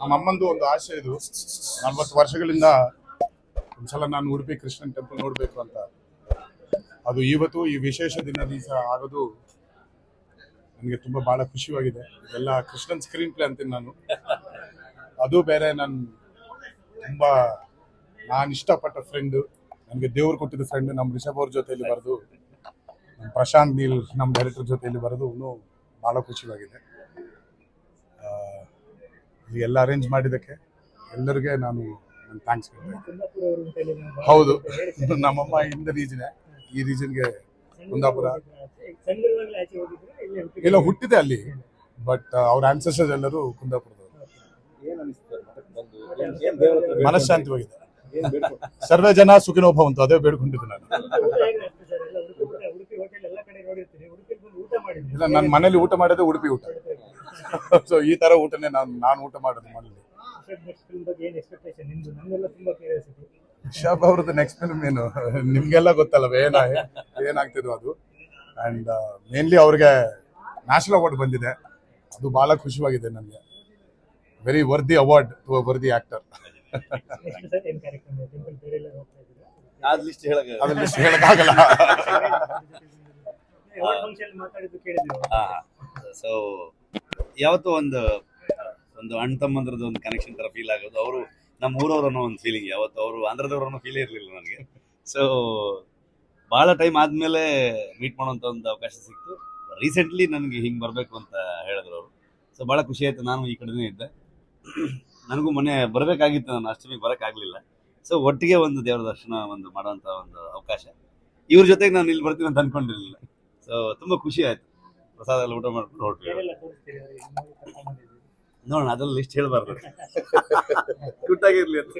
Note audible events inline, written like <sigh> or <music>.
ನಮ್ಮ ಅಮ್ಮಂದು ಒಂದು ಆಸೆ ಇದು. ನಲ್ವತ್ತು ವರ್ಷಗಳಿಂದ ಒಂದ್ಸಲ ನಾನು ಉಡುಪಿ ಕೃಷ್ಣನ್ ಟೆಂಪಲ್ ನೋಡಬೇಕು ಅಂತ. ಅದು ಇವತ್ತು ಈ ವಿಶೇಷ ದಿನ ದಿವಸ ಆಗೋದು ನನಗೆ ತುಂಬ ಬಹಳ ಖುಷಿಯಾಗಿದೆ. ಇದೆಲ್ಲ ಕೃಷ್ಣನ್ ಸ್ಕ್ರೀನ್ ಪ್ಲೇ ಅಂತೀನಿ ನಾನು. ಅದು ಬೇರೆ ನಾನು ತುಂಬ ನಾನು ಇಷ್ಟಪಟ್ಟ ಫ್ರೆಂಡು ನನಗೆ ದೇವ್ರು ಕೊಟ್ಟಿದ್ದ ಫ್ರೆಂಡ್ ನಮ್ಮ ರಿಷಬ್ ಅವ್ರ ಜೊತೆಯಲ್ಲಿ ಬರೆದು ಪ್ರಶಾಂತ್ ನೀಲ್ ನಮ್ಮ ಡೈರೆಕ್ಟರ್ ಜೊತೆಯಲ್ಲಿ ಬರೆದು ಭಾಳ ಖುಷಿಯಾಗಿದೆ. ಎಲ್ಲ ಅರೇಂಜ್ ಮಾಡಿದ್ದಕ್ಕೆ ಎಲ್ಲರಿಗೆ ನಾನು ನನ್ನ ಥ್ಯಾಂಕ್ಸ್ ಹೌದು. <laughs> ನಮ್ಮಮ್ಮ ಇಂದ ರೀಜನ್ ಈ ರೀಜನ್ಗೆ ಕುಂದಾಪುರ. ಇಲ್ಲ ಹುಟ್ಟಿದೆ ಅಲ್ಲಿ. ಬಟ್ ಅವ್ರ ಆನ್ಸರ್ಸಸ್ ಎಲ್ಲರೂ ಕುಂದಾಪುರದವರು? ಮನಃಶಾಂತಿವಾಗಿದೆ? ಸರ್ವೇ ಜನ ಸುಖಿನೋಭವ ಅಂತ ಅದೇ ಬೇಡ್ಕೊಂಡಿದ್ದು ನಾನು. ಇಲ್ಲ ನನ್ನ ಮನೇಲಿ ಊಟ ಮಾಡೋದೇ ಉಡುಪಿ ಊಟ. <laughs> ಸೊ ಈ ತರ ಊಟನೇ ನಾನು ನಾನು ಊಟ ಮಾಡೋದು ಮನೇಲಿ ರಿಷಬ್ ಅವ್ರದ್ದು ನೆಕ್ಸ್ಟ್ ಫಿಲ್ಮ್ ಏನು? ನಿಮ್ಗೆಲ್ಲ ಗೊತ್ತಲ್ಲ ಏನ ಏನಾಗ್ತಿದ್ವು ಅದು? ಅಂಡ್ ಮೇನ್ಲಿ ಅವ್ರಿಗೆ ನ್ಯಾಷನಲ್ ಅವಾರ್ಡ್ ಬಂದಿದೆ. ಅದು ಬಹಳ ಖುಷಿಯಾಗಿದೆ ನನಗೆ. Very worthy award to worthy actor list ಹೇಳಕ್ಕಾಗಲ್ಲ. ಸೊ ಯಾವತ್ತೂ ಒಂದು ಒಂದು ಅಣ್ಣ ತಮ್ಮಂದ್ರದ್ದು ಒಂದು ಕನೆಕ್ಷನ್ ತರ ಫೀಲ್ ಆಗೋದು. ಅವರು ನಮ್ಮ ಊರವ್ರು ಒಂದು ಫೀಲಿಂಗ್ ಯಾವತ್ತು ಅವರು ಆಂಧ್ರದವ್ರು ಅನ್ನೋ ಫೀಲೇ ಇರಲಿಲ್ಲ ನನಗೆ. ಸೊ ಭಾಳ ಟೈಮ್ ಆದಮೇಲೆ ಮೀಟ್ ಮಾಡೋಂಥ ಒಂದು ಅವಕಾಶ ಸಿಕ್ತು. ರೀಸೆಂಟ್ಲಿ ನನಗೆ ಹಿಂಗೆ ಬರಬೇಕು ಅಂತ ಹೇಳಿದ್ರು ಅವರು. ಸೊ ಭಾಳ ಖುಷಿ ಆಯಿತು. ನಾನು ಈ ಕಡೆನೇ ಇದ್ದೆ. ನನಗೂ ಮೊನ್ನೆ ಬರಬೇಕಾಗಿತ್ತು. ನಾನು ಅಷ್ಟಮಿಗೆ ಬರೋಕ್ಕಾಗಲಿಲ್ಲ. ಸೊ ಒಟ್ಟಿಗೆ ಒಂದು ದೇವರ ದರ್ಶನ ಒಂದು ಮಾಡೋಂಥ ಒಂದು ಅವಕಾಶ. ಇವ್ರ ಜೊತೆಗೆ ನಾನು ಇಲ್ಲಿ ಬರ್ತೀನಿ ಅಂತ ಅಂದ್ಕೊಂಡಿರಲಿಲ್ಲ ಸೊ ತುಂಬ ಖುಷಿ ಆಯಿತು. ಪ್ರಸಾದ ಎಲ್ಲ ಊಟ ಮಾಡ್ಕೊಂಡು ನೋಡ್ರಿ ನೋಡೋಣ ಅದ್ರಲ್ಲಿ ಲಿಸ್ಟ್ ಹೇಳ್ಬಾರ್ದು. <laughs> ಗುಟ್ಟಾಗಿರ್ಲಿ ಅಂತ.